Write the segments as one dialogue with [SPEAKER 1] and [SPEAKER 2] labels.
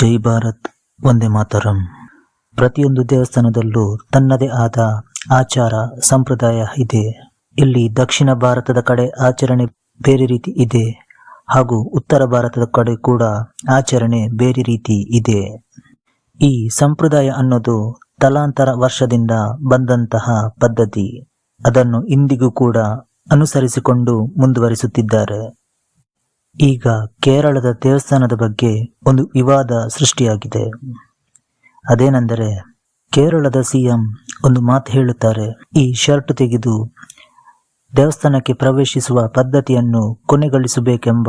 [SPEAKER 1] ಜೈ ಭಾರತ್ ಒಂದೇ ಮಾತರಂ. ಪ್ರತಿಯೊಂದು ದೇವಸ್ಥಾನದಲ್ಲೂ ತನ್ನದೇ ಆದ ಆಚಾರ, ಸಂಪ್ರದಾಯ ಇದೆ. ಇಲ್ಲಿ ದಕ್ಷಿಣ ಭಾರತದ ಕಡೆ ಆಚರಣೆ ಬೇರೆ ರೀತಿ ಇದೆ. ಹಾಗೂ ಉತ್ತರ ಭಾರತದ ಕಡೆ ಕೂಡ ಆಚರಣೆ ಬೇರೆ ರೀತಿ ಇದೆ. ಈ ಸಂಪ್ರದಾಯ ಅನ್ನೋದು ತಲಾಂತರ ವರ್ಷದಿಂದ ಬಂದಂತಹ ಪದ್ಧತಿ. ಅದನ್ನು ಇಂದಿಗೂ ಕೂಡ ಅನುಸರಿಸಿಕೊಂಡು ಮುಂದುವರಿಸುತ್ತಿದ್ದಾರೆ. ಈಗ ಕೇರಳದ ದೇವಸ್ಥಾನದ ಬಗ್ಗೆ ಒಂದು ವಿವಾದ ಸೃಷ್ಟಿಯಾಗಿದೆ. ಅದೇನೆಂದರೆ ಕೇರಳದ ಸಿಎಂ ಒಂದು ಮಾತು ಹೇಳುತ್ತಾರೆ. ಈ ಶರ್ಟ್ ತೆಗೆದು ದೇವಸ್ಥಾನಕ್ಕೆ ಪ್ರವೇಶಿಸುವ ಪದ್ಧತಿಯನ್ನು ಕೊನೆಗೊಳಿಸಬೇಕೆಂಬ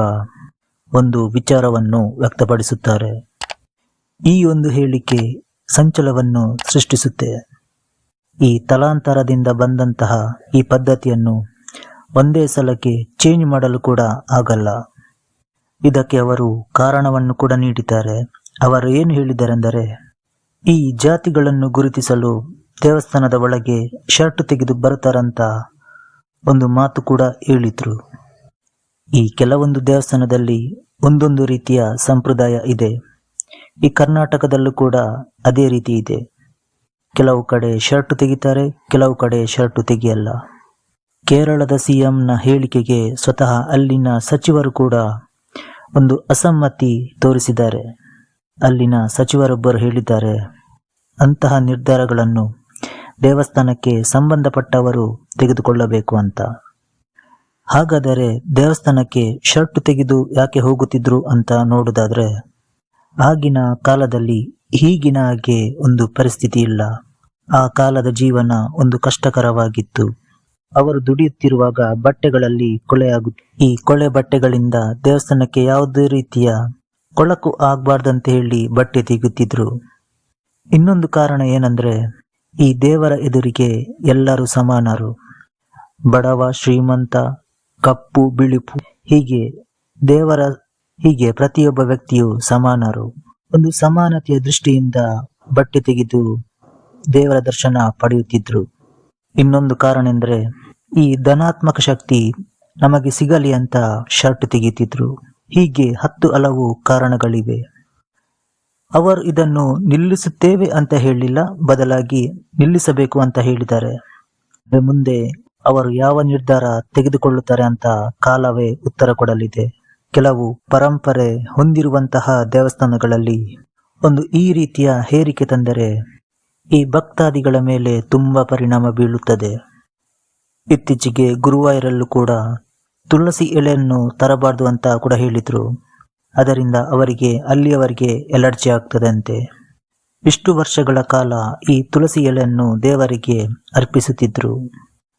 [SPEAKER 1] ಒಂದು ವಿಚಾರವನ್ನು ವ್ಯಕ್ತಪಡಿಸುತ್ತಾರೆ. ಈ ಒಂದು ಹೇಳಿಕೆ ಸಂಚಲವನ್ನು ಸೃಷ್ಟಿಸುತ್ತೆ. ಈ ತಲಾಂತರದಿಂದ ಬಂದಂತಹ ಈ ಪದ್ಧತಿಯನ್ನು ಒಂದೇ ಸಲಕ್ಕೆ ಚೇಂಜ್ ಮಾಡಲು ಕೂಡ ಆಗಲ್ಲ. ಇದಕ್ಕೆ ಅವರು ಕಾರಣವನ್ನು ಕೂಡ ನೀಡಿದ್ದಾರೆ. ಅವರು ಏನು ಹೇಳಿದರೆಂದರೆ ಈ ಜಾತಿಗಳನ್ನು ಗುರುತಿಸಲು ದೇವಸ್ಥಾನದ ಒಳಗೆ ಶರ್ಟ್ ತೆಗೆದು ಬರುತ್ತಾರಂತ ಒಂದು ಮಾತು ಕೂಡ ಹೇಳಿದ್ರು. ಈ ಕೆಲವೊಂದು ದೇವಸ್ಥಾನದಲ್ಲಿ ಒಂದೊಂದು ರೀತಿಯ ಸಂಪ್ರದಾಯ ಇದೆ. ಈ ಕರ್ನಾಟಕದಲ್ಲೂ ಕೂಡ ಅದೇ ರೀತಿ ಇದೆ. ಕೆಲವು ಕಡೆ ಶರ್ಟ್ ತೆಗಿತಾರೆ, ಕೆಲವು ಕಡೆ ಶರ್ಟ್ ತೆಗೆಯಲ್ಲ. ಕೇರಳದ ಸಿಎಂನ ಹೇಳಿಕೆಗೆ ಸ್ವತಃ ಅಲ್ಲಿನ ಸಚಿವರು ಕೂಡ ಒಂದು ಅಸಮ್ಮತಿ ತೋರಿಸಿದ್ದಾರೆ. ಅಲ್ಲಿನ ಸಚಿವರೊಬ್ಬರು ಹೇಳಿದ್ದಾರೆ, ಅಂತಹ ನಿರ್ಧಾರಗಳನ್ನು ದೇವಸ್ಥಾನಕ್ಕೆ ಸಂಬಂಧಪಟ್ಟವರು ತೆಗೆದುಕೊಳ್ಳಬೇಕು ಅಂತ. ಹಾಗಾದರೆ ದೇವಸ್ಥಾನಕ್ಕೆ ಶರ್ಟ್ ತೆಗೆದು ಯಾಕೆ ಹೋಗುತ್ತಿದ್ರು ಅಂತ ನೋಡುವುದಾದ್ರೆ, ಆಗಿನ ಕಾಲದಲ್ಲಿ ಈಗಿನ ಹಾಗೆ ಒಂದು ಪರಿಸ್ಥಿತಿ ಇಲ್ಲ. ಆ ಕಾಲದ ಜೀವನ ಒಂದು ಕಷ್ಟಕರವಾಗಿತ್ತು. ಅವರು ದುಡಿಯುತ್ತಿರುವಾಗ ಬಟ್ಟೆಗಳಲ್ಲಿ ಕೊಳೆಯಾಗುತ್ತೆ. ಈ ಕೊಳೆ ಬಟ್ಟೆಗಳಿಂದ ದೇವಸ್ಥಾನಕ್ಕೆ ಯಾವುದೇ ರೀತಿಯ ಕೊಳಕು ಆಗಬಾರ್ದಂತ ಹೇಳಿ ಬಟ್ಟೆ ತೆಗೆಯುತ್ತಿದ್ರು ಇನ್ನೊಂದು ಕಾರಣ ಏನಂದ್ರೆ, ಈ ದೇವರ ಎದುರಿಗೆ ಎಲ್ಲರೂ ಸಮಾನರು. ಬಡವ, ಶ್ರೀಮಂತ, ಕಪ್ಪು, ಬಿಳುಪು, ಹೀಗೆ ದೇವರ, ಹೀಗೆ ಪ್ರತಿಯೊಬ್ಬ ವ್ಯಕ್ತಿಯು ಸಮಾನರು. ಒಂದು ಸಮಾನತೆಯ ದೃಷ್ಟಿಯಿಂದ ಬಟ್ಟೆ ತೆಗೆದು ದೇವರ ದರ್ಶನ ಪಡೆಯುತ್ತಿದ್ರು. ಇನ್ನೊಂದು ಕಾರಣ ಎಂದ್ರೆ ಈ ಧನಾತ್ಮಕ ಶಕ್ತಿ ನಮಗೆ ಸಿಗಲಿ ಅಂತ ಶರ್ಟ್ ತೆಗೆಯುತ್ತಿದ್ರು. ಹೀಗೆ ಹತ್ತು ಹಲವು ಕಾರಣಗಳಿವೆ. ಅವರು ಇದನ್ನು ನಿಲ್ಲಿಸುತ್ತೇವೆ ಅಂತ ಹೇಳಿಲ್ಲ, ಬದಲಾಗಿ ನಿಲ್ಲಿಸಬೇಕು ಅಂತ ಹೇಳಿದ್ದಾರೆ. ಮುಂದೆ ಅವರು ಯಾವ ನಿರ್ಧಾರ ತೆಗೆದುಕೊಳ್ಳುತ್ತಾರೆ ಅಂತ ಕಾಲವೇ ಉತ್ತರ ಕೊಡಲಿದೆ. ಕೆಲವು ಪರಂಪರೆ ಹೊಂದಿರುವಂತಹ ದೇವಸ್ಥಾನಗಳಲ್ಲಿ ಒಂದು ಈ ರೀತಿಯ ಹೇರಿಕೆ ತಂದರೆ ಈ ಭಕ್ತಾದಿಗಳ ಮೇಲೆ ತುಂಬಾ ಪರಿಣಾಮ ಬೀಳುತ್ತದೆ. ಇತ್ತೀಚೆಗೆ ಗುರುವಾಯರಲ್ಲೂ ಕೂಡ ತುಳಸಿ ಎಲೆಯನ್ನು ತರಬಾರ್ದು ಅಂತ ಕೂಡ ಹೇಳಿದರು. ಅದರಿಂದ ಅವರಿಗೆ, ಅಲ್ಲಿಯವರಿಗೆ ಎಲರ್ಜಿ ಆಗ್ತದಂತೆ. ಇಷ್ಟು ವರ್ಷಗಳ ಕಾಲ ಈ ತುಳಸಿ ಎಲೆಯನ್ನು ದೇವರಿಗೆ ಅರ್ಪಿಸುತ್ತಿದ್ದರು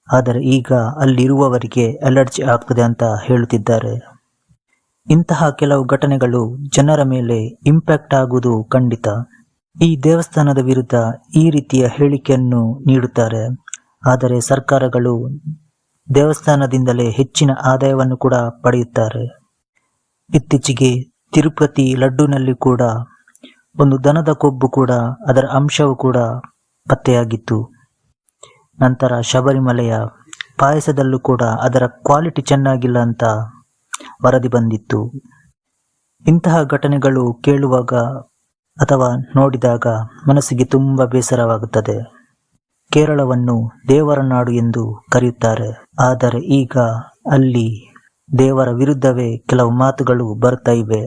[SPEAKER 1] ಆದರೆ ಈಗ ಅಲ್ಲಿರುವವರಿಗೆ ಅಲರ್ಜಿ ಆಗ್ತದೆ ಅಂತ ಹೇಳುತ್ತಿದ್ದಾರೆ. ಇಂತಹ ಕೆಲವು ಘಟನೆಗಳು ಜನರ ಮೇಲೆ ಇಂಪ್ಯಾಕ್ಟ್ ಆಗುವುದು ಖಂಡಿತ. ಈ ದೇವಸ್ಥಾನದ ವಿರುದ್ಧ ಈ ರೀತಿಯ ಹೇಳಿಕೆಯನ್ನು ನೀಡುತ್ತಾರೆ. ಆದರೆ ಸರ್ಕಾರಗಳು ದೇವಸ್ಥಾನದಿಂದಲೇ ಹೆಚ್ಚಿನ ಆದಾಯವನ್ನು ಕೂಡ ಪಡೆಯುತ್ತಾರೆ. ಇತ್ತೀಚೆಗೆ ತಿರುಪತಿ ಲಡ್ಡುನಲ್ಲಿ ಕೂಡ ಒಂದು ದನದ ಕೊಬ್ಬು ಕೂಡ ಅದರ ಅಂಶವು ಕೂಡ ಪತ್ತೆಯಾಗಿತ್ತು. ನಂತರ ಶಬರಿಮಲೆಯ ಪಾಯಸದಲ್ಲೂ ಕೂಡ ಅದರ ಕ್ವಾಲಿಟಿ ಚೆನ್ನಾಗಿಲ್ಲ ಅಂತ ವರದಿ ಬಂದಿತ್ತು. ಇಂತಹ ಘಟನೆಗಳು ಕೇಳುವಾಗ ಅಥವಾ ನೋಡಿದಾಗ ಮನಸ್ಸಿಗೆ ತುಂಬ ಬೇಸರವಾಗುತ್ತದೆ. ಕೇರಳವನ್ನು ದೇವರ ನಾಡು ಎಂದು ಕರೆಯುತ್ತಾರೆ. ಆದರೆ ಈಗ ಅಲ್ಲಿ ದೇವರ ವಿರುದ್ಧವೇ ಕೆಲವು ಮಾತುಗಳು ಬರ್ತಾ ಇವೆ.